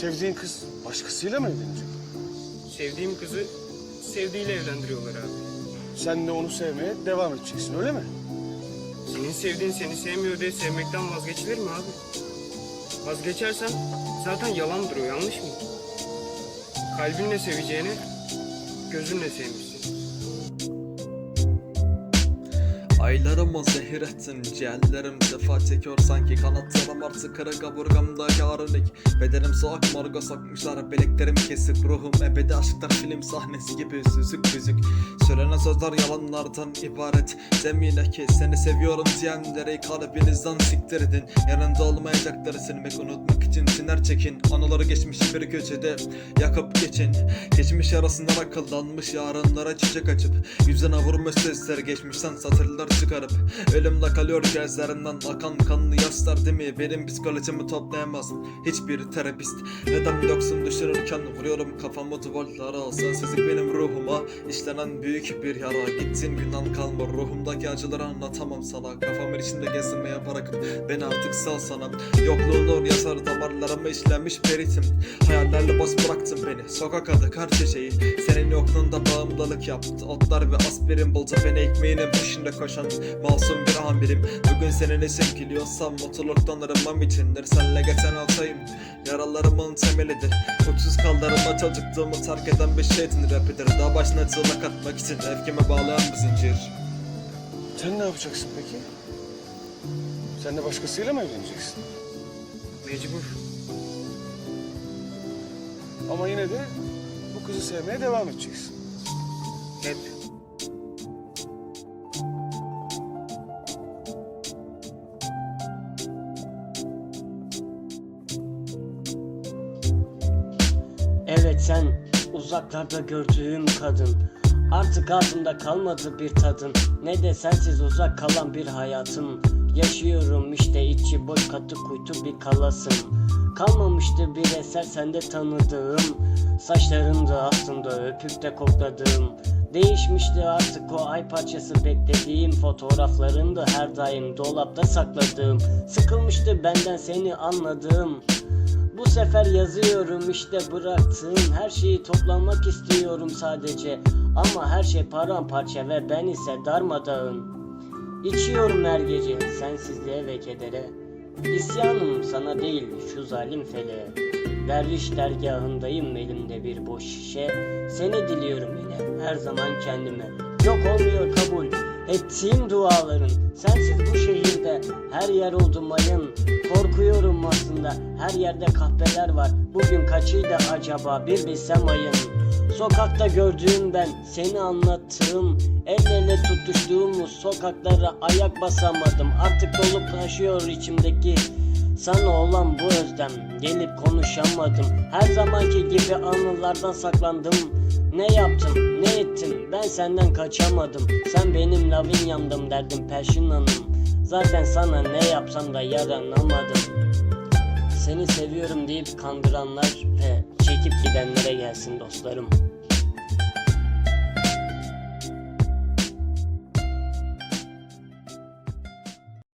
Sevdiğin kız başkasıyla mı evlenecek? Sevdiğim kızı sevdiğiyle evlendiriyorlar abi. Sen de onu sevmeye devam edeceksin öyle mi? Senin sevdiğin seni sevmiyor diye sevmekten vazgeçilir mi abi? Vazgeçersen zaten yalandır o yanlış mı? Kalbinle seveceğini gözünle sevmişsin. Aylarımı zehir ettin ciğerlerim defa çekiyor sanki. Kanatlarım artık kara kaburgamda yarınlık Bedenim soğuk morga sokmuşlar Bileklerim kesik. Ruhum ebedi aşklar film sahnesi gibi süzük büzük. Söylenen sözler yalanlardan ibaret. Zemine ki seni seviyorum diyenleri kalbinizden siktirdin. Yanında olmayacakları silmek unutmak için siner çekin. Anıları geçmiş bir köşede yakıp geçin. Geçmiş arasından akıllanmış yarınlara çiçek açıp Yüzüne vurmuş sesler geçmişten satırlar çıkarıp Ölümde kalıyor gözlerinden akan kanlı yaşlar değil mi? Benim psikolojimi toplayamaz hiçbir terapist. Neden yoksun düşürürken vuruyorum kafamı duvarlara? Sensizlik benim ruhuma. İşlenen büyük bir yara. Gittin günden kalma ruhumdaki acıları anlatamam sana. Kafamın içinde gezinmeye bırakıp beni artık sal sana. Yokluğunu yazar damarlarıma işlenmiş peritim Hayallerle boş bıraktın beni. Sokak adı kar çiçeği. Senin yokluğunda bağımlılık yaptı. Otlar ve aspirin buldu beni. Ekmeğinin peşinde koşan Masum bir amirim Bugün seninle sevgiliyorsam mutluluktan aramam içindir Senle geçen altayım Yaralarımın temelidir Uçsuz kaldırıma çocukluğumu terk eden bir şeytin rapidir Daha başına çığlık atmak için Evkime bağlayan bir zincir Sen ne yapacaksın peki? Sen de başkasıyla mı evleneceksin? Mecbur. Ama yine de bu kızı sevmeye devam edeceksin. Hep. Evet sen uzaklarda gördüğüm kadın. Artık ağzımda kalmadı bir tadın. Ne de sensiz uzak kalan bir hayatım. Yaşıyorum işte içi boş katı kuytu bir kalasın. Kalmamıştı bir eser sende tanıdığım. Saçlarında aslında öpüp de kokladığım. Değişmişti artık o ay parçası beklediğim Fotoğraflarında her daim dolapta sakladığım. Sıkılmıştı benden seni anladığım bu sefer yazıyorum işte bıraktığım her şeyi toplamak istiyorum sadece. Ama her şey paramparça ve ben ise darmadağın. İçiyorum her gece sensizliğe ve kedere. İsyanım sana değil şu zalim feleğe Derviş dergahındayım elimde bir boş şişe. Seni diliyorum yine her zaman kendime. Yok olmuyor ettiğim duaların Sensiz bu şehirde her yer oldu mayın. Korkuyorum aslında her yerde kahpeler var. Bugün kaçıydı acaba bir bilsem ayın? Sokakta gördüğüm ben seni anlattığım El ele tutuştuğumuz sokaklara ayak basamadım. Artık dolup taşıyor içimdeki sana olan bu özlem. Gelip konuşamadım Her zamanki gibi anılardan saklandım. Ne yaptım ben senden kaçamadım. Sen benim Lavinya'mdım derdim Perşin Hanım. Zaten sana ne yapsam da yaranamadım. Seni seviyorum deyip kandıranlar ve çekip gidenlere gelsin dostlarım